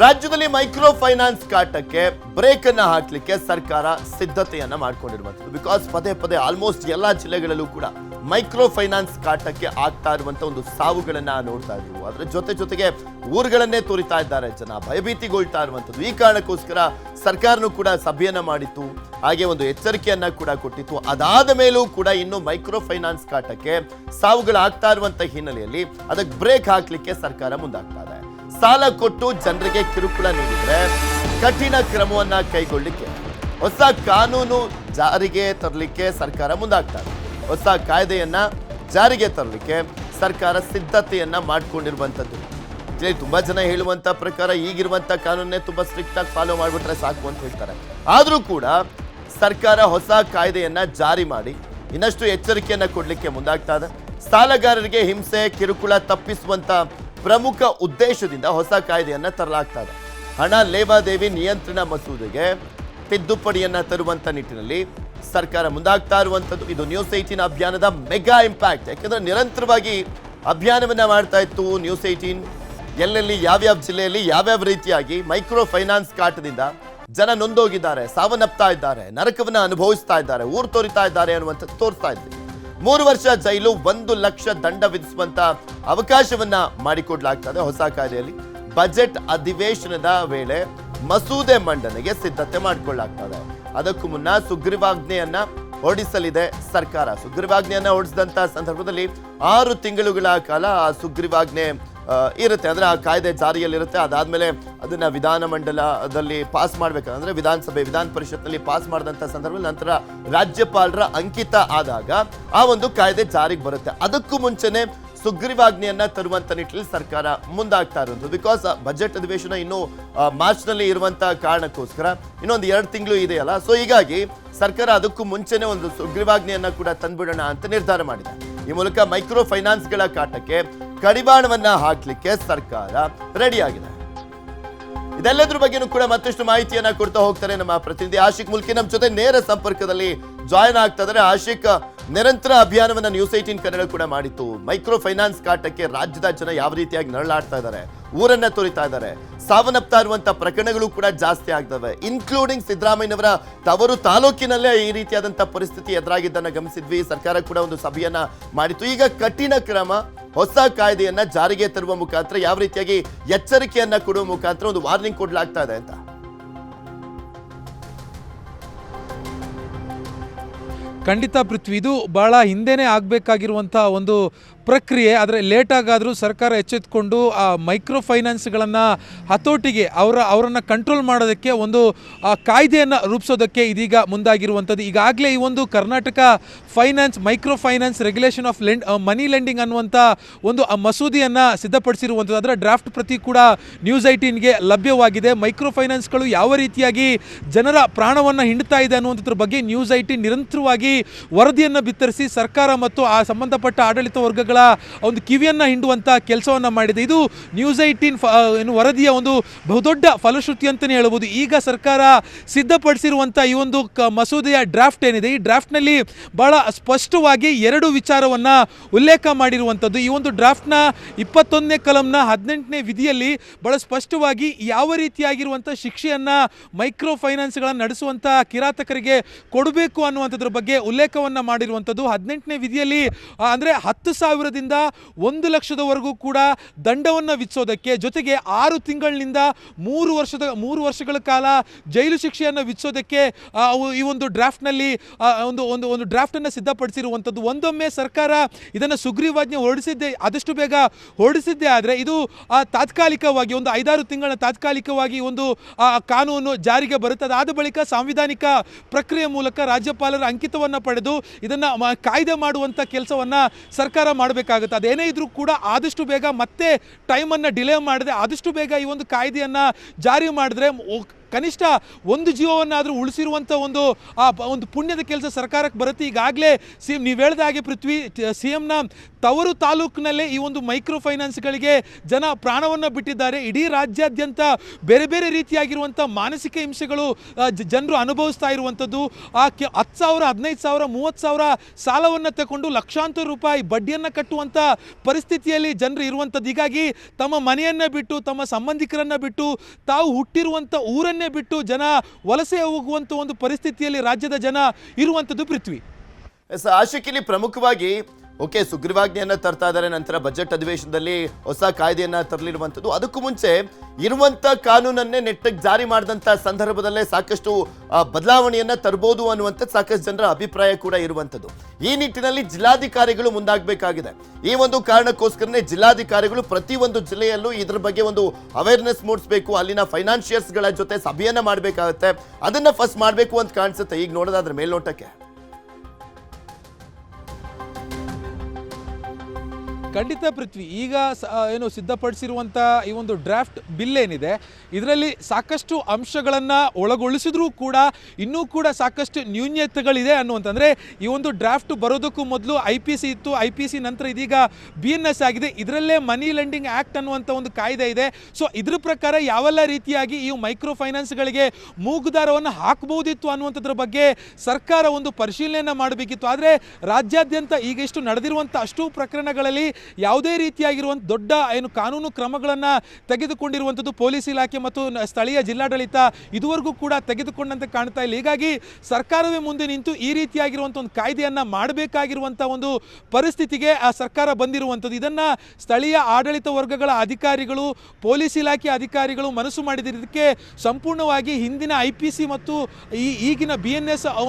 ರಾಜ್ಯದಲ್ಲಿ micro finance ಕಾಟಕ್ಕೆ break ಅನ್ನ ಹಾಕ್ಲಿಕ್ಕೆ ಸರ್ಕಾರ ಸಿದ್ಧತೆಯನ್ನ ಮಾಡ್ಕೊಂಡಿರುವಂಥದ್ದು. ಬಿಕಾಸ್ ಪದೇ ಪದೇ ಆಲ್ಮೋಸ್ಟ್ ಎಲ್ಲಾ ಜಿಲ್ಲೆಗಳಲ್ಲೂ ಕೂಡ ಮೈಕ್ರೋ ಫೈನಾನ್ಸ್ ಕಾಟಕ್ಕೆ ಆಗ್ತಾ ಇರುವಂತ ಒಂದು ಸಾವುಗಳನ್ನ ನೋಡ್ತಾ ಇದ್ದರು ಅದರ ಜೊತೆ ಜೊತೆಗೆ ಊರುಗಳನ್ನೇ ತೋರಿತಾ ಇದ್ದಾರೆ ಜನ. ಭಯಭೀತಿಗೊಳ್ತಾ ಇರುವಂಥದ್ದು. ಈ ಕಾರಣಕ್ಕೋಸ್ಕರ ಸರ್ಕಾರನು ಕೂಡ ಸಭೆಯನ್ನ ಮಾಡಿತ್ತು. ಹಾಗೆ ಒಂದು ಎಚ್ಚರಿಕೆಯನ್ನ ಕೂಡ ಕೊಟ್ಟಿತ್ತು. ಅದಾದ ಮೇಲೂ ಕೂಡ ಇನ್ನು ಮೈಕ್ರೋ ಫೈನಾನ್ಸ್ ಕಾಟಕ್ಕೆ ಸಾವುಗಳಾಗ್ತಾ ಇರುವಂತ ಹಿನ್ನೆಲೆಯಲ್ಲಿ ಅದಕ್ಕೆ ಬ್ರೇಕ್ ಹಾಕ್ಲಿಕ್ಕೆ ಸರ್ಕಾರ ಮುಂದಾಗ್ತಾ ಇದೆ. ಸಾಲ ಕೊಟ್ಟು ಜನರಿಗೆ ಕಿರುಕುಳ ನೀಡಿದ್ರೆ ಕಠಿಣ ಕ್ರಮವನ್ನ ಕೈಗೊಳ್ಳಿಕ್ಕೆ ಹೊಸ ಕಾನೂನು ಜಾರಿಗೆ ತರಲಿಕ್ಕೆ ಸರ್ಕಾರ ಮುಂದಾಗ್ತಾ ಇದೆ ಹೊಸ ಕಾಯ್ದೆಯನ್ನ ಜಾರಿಗೆ ತರಲಿಕ್ಕೆ ಸರ್ಕಾರ ಸಿದ್ಧತೆಯನ್ನ ಇಲ್ಲಿ ತುಂಬಾ ಜನ ಹೇಳುವಂತ ಪ್ರಕಾರ ಈಗಿರುವಂತ ಕಾನೂನೇ ತುಂಬಾ ಸ್ಟ್ರಿಕ್ಟ್ ಆಗಿ ಫಾಲೋ ಮಾಡಿಬಿಟ್ರೆ ಸಾಕು ಅಂತ ಹೇಳ್ತಾರೆ. ಆದರೂ ಕೂಡ ಸರ್ಕಾರ ಹೊಸ ಕಾಯ್ದೆಯನ್ನ ಜಾರಿ ಮಾಡಿ ಇನ್ನಷ್ಟು ಎಚ್ಚರಿಕೆಯನ್ನ ಕೊಡ್ಲಿಕ್ಕೆ ಮುಂದಾಗ್ತಾ ಇದೆ. ಸಾಲಗಾರರಿಗೆ ಹಿಂಸೆ, ಕಿರುಕುಳ ತಪ್ಪಿಸುವಂತ ಪ್ರಮುಖ ಉದ್ದೇಶದಿಂದ ಹೊಸ ಕಾಯ್ದೆಯನ್ನು ತರಲಾಗ್ತಾ ಇದೆ ಹಣ ಲೇವಾದೇವಿ ನಿಯಂತ್ರಣ ಮಸೂದೆಗೆ ತಿದ್ದುಪಡಿಯನ್ನು ತರುವಂತ ನಿಟ್ಟಿನಲ್ಲಿ ಸರ್ಕಾರ ಮುಂದಾಗ್ತಾ ಇರುವಂತದ್ದು. ಇದು ನ್ಯೂಸ್ ಏಯ್ಟೀನ್ ಅಭಿಯಾನದ ಮೆಗಾ ಇಂಪ್ಯಾಕ್ಟ್. ಯಾಕೆಂದರೆ ನಿರಂತರವಾಗಿ ಅಭಿಯಾನವನ್ನ ಮಾಡ್ತಾ ಇತ್ತು ನ್ಯೂಸ್ ಏಯ್ಟೀನ್. ಎಲ್ಲೆಲ್ಲಿ, ಯಾವ್ಯಾವ ಜಿಲ್ಲೆಯಲ್ಲಿ, ಯಾವ್ಯಾವ ರೀತಿಯಾಗಿ ಮೈಕ್ರೋ ಫೈನಾನ್ಸ್ ಕಾಟದಿಂದ ಜನ ನೊಂದೋಗಿದ್ದಾರೆ, ಸಾವನ್ನಪ್ತಾ ಇದ್ದಾರೆ, ನರಕವನ್ನ ಅನುಭವಿಸ್ತಾ ಇದ್ದಾರೆ, ಊರು ತೋರಿತಾ ಇದ್ದಾರೆ ಅನ್ನುವಂಥದ್ದು ತೋರಿಸ್ತಾ ಇದ್ವಿ. ಮೂರು ವರ್ಷ ಜೈಲು, ಒಂದು ಲಕ್ಷ ದಂಡ ವಿಧಿಸುವಂತ ಅವಕಾಶವನ್ನ ಮಾಡಿಕೊಡ್ಲಾಗ್ತದೆ ಹೊಸ ಕಾಯ್ದೆಯಲ್ಲಿ ಬಜೆಟ್ ಅಧಿವೇಶನದ ವೇಳೆ ಮಸೂದೆ ಮಂಡನೆಗೆ ಸಿದ್ಧತೆ ಮಾಡಿಕೊಳ್ಳಾಗ್ತದೆ. ಅದಕ್ಕೂ ಮುನ್ನ ಸುಗ್ರೀವಾಜ್ಞೆಯನ್ನ ಹೊರಡಿಸಲಿದೆ ಸರ್ಕಾರ. ಸುಗ್ರೀವಾಜ್ಞೆಯನ್ನ ಹೊರಡಿಸಿದಂತ ಸಂದರ್ಭದಲ್ಲಿ ಆರು ತಿಂಗಳುಗಳ ಕಾಲ ಆ ಸುಗ್ರೀವಾಜ್ಞೆ ಇರುತ್ತೆ. ಅಂದರೆ ಆ ಕಾಯ್ದೆ ಜಾರಿಯಲ್ಲಿರುತ್ತೆ. ಅದಾದಮೇಲೆ ಅದನ್ನು ವಿಧಾನಮಂಡಲದಲ್ಲಿ ಪಾಸ್ ಮಾಡಬೇಕಂದ್ರೆ ವಿಧಾನಸಭೆ, ವಿಧಾನ ಪರಿಷತ್ನಲ್ಲಿ ಪಾಸ್ ಮಾಡಿದಂಥ ಸಂದರ್ಭದಲ್ಲಿ ನಂತರ ರಾಜ್ಯಪಾಲರ ಅಂಕಿತ ಆದಾಗ ಆ ಒಂದು ಕಾಯ್ದೆ ಜಾರಿಗೆ ಬರುತ್ತೆ. ಅದಕ್ಕೂ ಮುಂಚೆನೆ ಸುಗ್ರೀವಾಜ್ಞೆಯನ್ನ ತರುವಂತ ನಿಟ್ಟಿನಲ್ಲಿ ಸರ್ಕಾರ ಮುಂದಾಗ್ತಾ ಇರೋದು ಬಿಕಾಸ್ ಬಜೆಟ್ ಅಧಿವೇಶನ ಇನ್ನು ಮಾರ್ಚ್ನಲ್ಲಿ ಇರುವಂಥ ಕಾರಣಕ್ಕೋಸ್ಕರ ಇನ್ನೊಂದು ಎರಡು ತಿಂಗಳು ಇದೆಯಲ್ಲ. ಸೊ ಹೀಗಾಗಿ ಸರ್ಕಾರ ಅದಕ್ಕೂ ಮುಂಚೆನೇ ಒಂದು ಸುಗ್ರೀವಾಜ್ಞೆಯನ್ನ ಕೂಡ ತಂದ್ಬಿಡೋಣ ಅಂತ ನಿರ್ಧಾರ ಮಾಡಿದೆ. ಈ ಮೂಲಕ ಮೈಕ್ರೋ ಫೈನಾನ್ಸ್ಗಳ ಕಾಟಕ್ಕೆ ಕಡಿವಾಣವನ್ನ ಹಾಕ್ಲಿಕ್ಕೆ ಸರ್ಕಾರ ರೆಡಿಯಾಗಿದೆ. ಇದೆಲ್ಲದ್ರ ಬಗ್ಗೆನೂ ಕೂಡ ಮತ್ತಷ್ಟು ಮಾಹಿತಿಯನ್ನ ಕೊಡ್ತಾ ಹೋಗ್ತಾರೆ ನಮ್ಮ ಪ್ರತಿನಿಧಿ ಆಶಿಕ್ ಮುಲ್ಕಿ. ನಮ್ಮ ಜೊತೆ ನೇರ ಸಂಪರ್ಕದಲ್ಲಿ ಜಾಯ್ನ್ ಆಗ್ತಾ ಇದ್ದಾರೆ. ಆಶಿಕ್, ನಿರಂತರ ಅಭಿಯಾನವನ್ನ ನ್ಯೂಸ್ ಏಟೀನ್ ಕನ್ನಡ ಕೂಡ ಮಾಡಿತ್ತು. ಮೈಕ್ರೋ ಫೈನಾನ್ಸ್ ಕಾಟಕ್ಕೆ ರಾಜ್ಯದ ಜನ ಯಾವ ರೀತಿಯಾಗಿ ನರಳಾಡ್ತಾ ಇದ್ದಾರೆ, ಊರನ್ನ ತೊರಿತಾ ಇದ್ದಾರೆ, ಸಾವನ್ನಪ್ತಾ ಇರುವಂತ ಪ್ರಕರಣಗಳು ಕೂಡ ಜಾಸ್ತಿ ಆಗ್ತವೆ. ಇನ್ಕ್ಲೂಡಿಂಗ್ ಸಿದ್ದರಾಮಯ್ಯನವರ ತವರು ತಾಲೂಕಿನಲ್ಲೇ ಈ ರೀತಿಯಾದಂತಹ ಪರಿಸ್ಥಿತಿ ಎದುರಾಗಿದ್ದನ್ನ ಗಮನಿಸಿದ್ವಿ. ಸರ್ಕಾರ ಕೂಡ ಒಂದು ಸಭೆಯನ್ನ ಮಾಡಿತ್ತು. ಈಗ ಕಠಿಣ ಕ್ರಮ ಹೊಸ ಕಾಯ್ದೆಯನ್ನ ಜಾರಿಗೆ ತರುವ ಮುಖಾಂತರ ಯಾವ ರೀತಿಯಾಗಿ ಎಚ್ಚರಿಕೆಯನ್ನ ಕೊಡುವ ಮುಖಾಂತರ ಒಂದು ವಾರ್ನಿಂಗ್ ಕೊಡ್ಲಾಗ್ತಾ ಇದೆ ಅಂತ. ಖಂಡಿತ ಪೃಥ್ವಿ, ಇದು ಬಹಳ ಹಿಂದೆನೇ ಆಗಬೇಕಾಗಿರುವಂಥ ಒಂದು ಪ್ರಕ್ರಿಯೆ ಆದರೆ ಲೇಟಾಗಾದರೂ ಸರ್ಕಾರ ಎಚ್ಚೆತ್ತುಕೊಂಡು ಆ ಮೈಕ್ರೋ ಫೈನಾನ್ಸ್ಗಳನ್ನು ಹತೋಟಿಗೆ ಅವರ, ಅವರನ್ನು ಕಂಟ್ರೋಲ್ ಮಾಡೋದಕ್ಕೆ ಒಂದು ಕಾಯ್ದೆಯನ್ನು ರೂಪಿಸೋದಕ್ಕೆ ಇದೀಗ ಮುಂದಾಗಿರುವಂಥದ್ದು. ಈಗಾಗಲೇ ಈ ಒಂದು Karnataka finance micro finance regulation of lend money lending ಅನ್ನುವಂಥ ಒಂದು ಮಸೂದೆಯನ್ನು ಸಿದ್ಧಪಡಿಸಿರುವಂಥದ್ದು. ಅದರ ಡ್ರಾಫ್ಟ್ ಪ್ರತಿ ಕೂಡ ನ್ಯೂಸ್ ಐಟೀನ್ಗೆ ಲಭ್ಯವಾಗಿದೆ. ಮೈಕ್ರೋ ಫೈನಾನ್ಸ್ಗಳು ಯಾವ ರೀತಿಯಾಗಿ ಜನರ ಪ್ರಾಣವನ್ನು ಹಿಂಡ್ತಾ ಇದೆ ಅನ್ನುವಂಥದ್ರ ಬಗ್ಗೆ ನ್ಯೂಸ್ ಐಟಿ ನಿರಂತರವಾಗಿ ವರದಿಯನ್ನು ಬಿತ್ತರಿಸಿ ಸರ್ಕಾರ ಮತ್ತು ಆ ಸಂಬಂಧಪಟ್ಟ ಆಡಳಿತ ವರ್ಗಗಳ ಒಂದು ಕಿವಿಯನ್ನು ಹಿಂಡುವಂಥ ಕೆಲಸವನ್ನು ಮಾಡಿದೆ. ಇದು ನ್ಯೂಸ್ ಏಯ್ಟೀನ್ ಏನು ವರದಿಯ ಒಂದು ಬಹುದೊಡ್ಡ ಫಲಶ್ರುತಿ ಅಂತಲೇ ಹೇಳ್ಬೋದು. ಈಗ ಸರ್ಕಾರ ಸಿದ್ಧಪಡಿಸಿರುವಂಥ ಈ ಒಂದು ಕ ಮಸೂದೆಯ ಡ್ರಾಫ್ಟ್ ಏನಿದೆ? ಈ ಡ್ರಾಫ್ಟ್ನಲ್ಲಿ ಬಹಳ ಸ್ಪಷ್ಟವಾಗಿ ಎರಡು ವಿಚಾರವನ್ನು ಉಲ್ಲೇಖ ಮಾಡಿರುವಂಥದ್ದು ಈ ಒಂದು ಡ್ರಾಫ್ಟ್ನ ಇಪ್ಪತ್ತೊಂದನೇ ಕಲಂನ ಹದಿನೆಂಟನೇ ವಿಧಿಯಲ್ಲಿ ಬಹಳ ಸ್ಪಷ್ಟವಾಗಿ ಯಾವ ರೀತಿಯಾಗಿರುವಂಥ ಶಿಕ್ಷೆಯನ್ನು ಮೈಕ್ರೋ ಫೈನಾನ್ಸ್ಗಳನ್ನು ನಡೆಸುವಂಥ ಕಿರಾತಕರಿಗೆ ಕೊಡಬೇಕು ಅನ್ನುವಂಥದ್ರ ಬಗ್ಗೆ ಉಲ್ಲೇಖವನ್ನು ಮಾಡಿರುವಂಥದ್ದು ಹದಿನೆಂಟನೇ ವಿಧಿಯಲ್ಲಿ ಅಂದರೆ ಹತ್ತು ಸಾವಿರದಿಂದ ಒಂದು ಲಕ್ಷದವರೆಗೂ ಕೂಡ ದಂಡವನ್ನು ವಿಧಿಸೋದಕ್ಕೆ ಜೊತೆಗೆ ಆರು ತಿಂಗಳಿನಿಂದ ಮೂರು ವರ್ಷದ, ಮೂರು ವರ್ಷಗಳ ಕಾಲ ಜೈಲು ಶಿಕ್ಷೆಯನ್ನು ವಿಧಿಸೋದಕ್ಕೆ ಈ ಒಂದು ಡ್ರಾಫ್ಟ್ನಲ್ಲಿ ಒಂದು ಒಂದು ಒಂದು ಡ್ರಾಫ್ಟನ್ನು ಸಿದ್ಧಪಡಿಸಿರುವಂಥದ್ದು. ಒಂದೊಮ್ಮೆ ಸರ್ಕಾರ ಇದನ್ನು ಸುಗ್ರೀವಾಜ್ಞೆ ಹೊರಡಿಸಿದ್ದೆ, ಆದಷ್ಟು ಬೇಗ ಹೊರಡಿಸಿದ್ದೆ ಆದರೆ ಇದು ತಾತ್ಕಾಲಿಕವಾಗಿ ಒಂದು ಐದಾರು ತಿಂಗಳ ತಾತ್ಕಾಲಿಕವಾಗಿ ಒಂದು ಕಾನೂನು ಜಾರಿಗೆ ಬರುತ್ತದೆ. ಆದ ಬಳಿಕ ಸಾಂವಿಧಾನಿಕ ಪ್ರಕ್ರಿಯೆ ಮೂಲಕ ರಾಜ್ಯಪಾಲರ ಅಂಕಿತವನ್ನು ಪಡೆದು ಇದನ್ನು ಕಾಯ್ದೆ ಮಾಡುವಂಥ ಕೆಲಸವನ್ನು ಸರ್ಕಾರ ಮಾಡಬೇಕಾಗುತ್ತೆ ಅದೇನೇ ಇದ್ರೂ ಕೂಡ ಆದಷ್ಟು ಬೇಗ ಮತ್ತೆ ಟೈಮನ್ನು ಡಿಲೇ ಮಾಡಿದ್ರೆ, ಆದಷ್ಟು ಬೇಗ ಈ ಒಂದು ಕಾಯ್ದೆಯನ್ನು ಜಾರಿ ಮಾಡಿದ್ರೆ ಕನಿಷ್ಠ ಒಂದು ಜೀವವನ್ನಾದರೂ ಉಳಿಸಿರುವಂಥ ಒಂದು, ಆ, ಒಂದು ಪುಣ್ಯದ ಕೆಲಸ ಸರ್ಕಾರಕ್ಕೆ ಬರುತ್ತೆ. ಈಗಾಗಲೇ ಸಿ, ನೀವು ಹೇಳಿದ ಹಾಗೆ ಪೃಥ್ವಿ ಸಿ ಎಮ್ನ ತವರು ತಾಲೂಕಿನಲ್ಲೇ ಈ ಒಂದು ಮೈಕ್ರೋ ಫೈನಾನ್ಸ್ಗಳಿಗೆ ಜನ ಪ್ರಾಣವನ್ನು ಬಿಟ್ಟಿದ್ದಾರೆ ಇಡೀ ರಾಜ್ಯಾದ್ಯಂತ ಬೇರೆ ಬೇರೆ ರೀತಿಯಾಗಿರುವಂಥ ಮಾನಸಿಕ ಹಿಂಸೆಗಳು ಜನರು ಅನುಭವಿಸ್ತಾ ಇರುವಂಥದ್ದು ಆ ಕೆ ಹತ್ತು ಸಾವಿರ ಹದಿನೈದು ಸಾವಿರ ಮೂವತ್ತು ಸಾವಿರ ಸಾಲವನ್ನು ತಗೊಂಡು ಲಕ್ಷಾಂತರ ರೂಪಾಯಿ ಬಡ್ಡಿಯನ್ನು ಕಟ್ಟುವಂಥ ಪರಿಸ್ಥಿತಿಯಲ್ಲಿ ಜನರು ಇರುವಂಥದ್ದು ಹೀಗಾಗಿ ತಮ್ಮ ಮನೆಯನ್ನು ಬಿಟ್ಟು ತಮ್ಮ ಸಂಬಂಧಿಕರನ್ನು ಬಿಟ್ಟು ತಾವು ಹುಟ್ಟಿರುವಂಥ ಊರನ್ನೇ ಬಿಟ್ಟು ಜನ ವಲಸೆ ಹೋಗುವಂಥ ಒಂದು ಪರಿಸ್ಥಿತಿಯಲ್ಲಿ ರಾಜ್ಯದ ಜನ ಇರುವಂಥದ್ದು ಪೃಥ್ವಿ ಆಶಿಕ್ ಇಲ್ಲಿ ಪ್ರಮುಖವಾಗಿ ಓಕೆ, ಸುಗ್ರೀವಾಜ್ಞೆಯನ್ನು ತರ್ತಾ ಇದ್ದಾರೆ. ನಂತರ ಬಜೆಟ್ ಅಧಿವೇಶನದಲ್ಲಿ ಹೊಸ ಕಾಯ್ದೆಯನ್ನ ತರಲಿರುವಂಥದ್ದು. ಅದಕ್ಕೂ ಮುಂಚೆ ಇರುವಂತ ಕಾನೂನನ್ನೇ ನೆಟ್ಟಗೆ ಜಾರಿ ಮಾಡಿದಂಥ ಸಂದರ್ಭದಲ್ಲೇ ಸಾಕಷ್ಟು ಬದಲಾವಣೆಯನ್ನ ತರಬಹುದು ಅನ್ನುವಂಥದ್ದು ಸಾಕಷ್ಟು ಜನರ ಅಭಿಪ್ರಾಯ ಕೂಡ ಇರುವಂಥದ್ದು. ಈ ನಿಟ್ಟಿನಲ್ಲಿ ಜಿಲ್ಲಾಧಿಕಾರಿಗಳು ಮುಂದಾಗಬೇಕಾಗಿದೆ. ಈ ಒಂದು ಕಾರಣಕ್ಕೋಸ್ಕರನೇ ಜಿಲ್ಲಾಧಿಕಾರಿಗಳು ಪ್ರತಿ ಒಂದು ಜಿಲ್ಲೆಯಲ್ಲೂ ಇದ್ರ ಬಗ್ಗೆ ಒಂದು ಅವೇರ್ನೆಸ್ ಮೂಡಿಸಬೇಕು. ಅಲ್ಲಿನ ಫೈನಾನ್ಷಿಯರ್ಸ್ಗಳ ಜೊತೆ ಸಭೆಯನ್ನ ಮಾಡಬೇಕಾಗುತ್ತೆ. ಅದನ್ನ ಫಸ್ಟ್ ಮಾಡಬೇಕು ಅಂತ ಕಾಣಿಸುತ್ತೆ. ಈಗ ನೋಡೋದಾದ್ರೆ ಮೇಲ್ನೋಟಕ್ಕೆ. ಖಂಡಿತ ಪೃಥ್ವಿ. ಈಗ ಏನು ಸಿದ್ಧಪಡಿಸಿರುವಂಥ ಈ ಒಂದು ಡ್ರಾಫ್ಟ್ ಬಿಲ್ ಏನಿದೆ, ಇದರಲ್ಲಿ ಸಾಕಷ್ಟು ಅಂಶಗಳನ್ನು ಒಳಗೊಳಿಸಿದ್ರೂ ಕೂಡ ಇನ್ನೂ ಕೂಡ ಸಾಕಷ್ಟು ನ್ಯೂನ್ಯತೆಗಳಿದೆ ಅನ್ನುವಂತಂದರೆ, ಈ ಒಂದು ಡ್ರಾಫ್ಟ್ ಬರೋದಕ್ಕೂ ಮೊದಲು ಐ ಪಿ ಸಿ ಇತ್ತು, ಐ ಪಿ ಸಿ ನಂತರ ಇದೀಗ ಬಿ ಆಗಿದೆ. ಇದರಲ್ಲೇ ಮನಿ ಲೆಂಡಿಂಗ್ ಆ್ಯಕ್ಟ್ ಅನ್ನುವಂಥ ಒಂದು ಕಾಯ್ದೆ ಇದೆ. ಸೊ, ಇದ್ರ ಪ್ರಕಾರ ಯಾವೆಲ್ಲ ರೀತಿಯಾಗಿ ಈ ಮೈಕ್ರೋ ಫೈನಾನ್ಸ್ಗಳಿಗೆ ಮೂಗುದಾರವನ್ನು ಹಾಕಬಹುದಿತ್ತು ಅನ್ನುವಂಥದ್ರ ಬಗ್ಗೆ ಸರ್ಕಾರ ಒಂದು ಪರಿಶೀಲನೆಯನ್ನು ಮಾಡಬೇಕಿತ್ತು. ಆದರೆ ರಾಜ್ಯಾದ್ಯಂತ ಈಗ ಇಷ್ಟು ನಡೆದಿರುವಂಥ ಅಷ್ಟು ಪ್ರಕರಣಗಳಲ್ಲಿ ಯಾವುದೇ ರೀತಿಯಾಗಿರುವಂಥ ದೊಡ್ಡ, ಏನು ಕಾನೂನು ಕ್ರಮಗಳನ್ನು ತೆಗೆದುಕೊಂಡಿರುವಂಥದ್ದು ಪೊಲೀಸ್ ಇಲಾಖೆ ಮತ್ತು ಸ್ಥಳೀಯ ಜಿಲ್ಲಾಡಳಿತ ಇದುವರೆಗೂ ಕೂಡ ತೆಗೆದುಕೊಂಡಂತೆ ಕಾಣ್ತಾ ಇಲ್ಲ. ಹೀಗಾಗಿ ಸರ್ಕಾರವೇ ಮುಂದೆ ನಿಂತು ಈ ರೀತಿಯಾಗಿರುವಂಥ ಒಂದು ಕಾಯ್ದೆಯನ್ನು ಮಾಡಬೇಕಾಗಿರುವಂಥ ಒಂದು ಪರಿಸ್ಥಿತಿಗೆ ಆ ಸರ್ಕಾರ ಬಂದಿರುವಂಥದ್ದು. ಇದನ್ನು ಸ್ಥಳೀಯ ಆಡಳಿತ ವರ್ಗಗಳ ಅಧಿಕಾರಿಗಳು, ಪೊಲೀಸ್ ಇಲಾಖೆ ಅಧಿಕಾರಿಗಳು ಮನಸ್ಸು ಮಾಡಿದಿರೋದಕ್ಕೆ ಸಂಪೂರ್ಣವಾಗಿ ಹಿಂದಿನ ಐ ಮತ್ತು ಈ ಈಗಿನ ಬಿ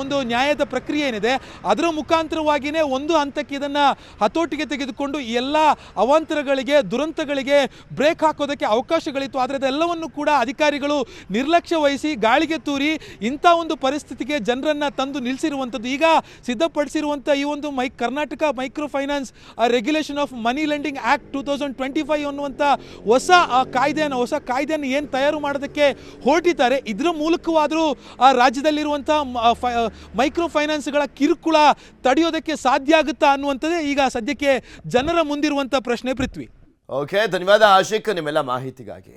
ಒಂದು ನ್ಯಾಯದ ಪ್ರಕ್ರಿಯೆ ಏನಿದೆ, ಅದರ ಮುಖಾಂತರವಾಗಿಯೇ ಒಂದು ಹಂತಕ್ಕೆ ಇದನ್ನು ಹತೋಟಿಗೆ ತೆಗೆದುಕೊಂಡು ಈ ಎಲ್ಲ ಅವಾಂತರಗಳಿಗೆ, ದುರಂತಗಳಿಗೆ ಬ್ರೇಕ್ ಹಾಕೋದಕ್ಕೆ ಅವಕಾಶಗಳಿತ್ತು. ಆದರೆ ಅದೆಲ್ಲವನ್ನು ಕೂಡ ಅಧಿಕಾರಿಗಳು ನಿರ್ಲಕ್ಷ್ಯ ವಹಿಸಿ ಗಾಳಿಗೆ ತೂರಿ ಇಂಥ ಒಂದು ಪರಿಸ್ಥಿತಿಗೆ ಜನರನ್ನು ತಂದು ನಿಲ್ಲಿಸಿರುವಂಥದ್ದು. ಈಗ ಸಿದ್ಧಪಡಿಸಿರುವಂಥ ಈ ಒಂದು ಮೈ, Karnataka micro finance regulation of money lending act two thousand twenty five ಅನ್ನುವಂಥ ಹೊಸ ಕಾಯ್ದೆಯನ್ನು ಹೊಸ ಕಾಯ್ದೆಯನ್ನು ಏನು ತಯಾರು ಮಾಡೋದಕ್ಕೆ ಹೊರಟಿದ್ದಾರೆ. ಇದರ ಮೂಲಕವಾದರೂ ಆ ರಾಜ್ಯದಲ್ಲಿರುವಂಥ ಮೈಕ್ರೋ ಫೈನಾನ್ಸ್ಗಳ ಕಿರುಕುಳ ತಡೆಯೋದಕ್ಕೆ ಸಾಧ್ಯ ಆಗುತ್ತಾ ಅನ್ನುವಂಥದ್ದೇ ಈಗ ಸದ್ಯಕ್ಕೆ ಜನರ ಮುಂದಿರುವಂಥ ಪ್ರಶ್ನೆ ಪೃಥ್ವಿ. ಓಕೆ ಧನ್ಯವಾದ ಆಶಿಕ್ ನಿಮ್ಮೆಲ್ಲ ಮಾಹಿತಿಗಾಗಿ.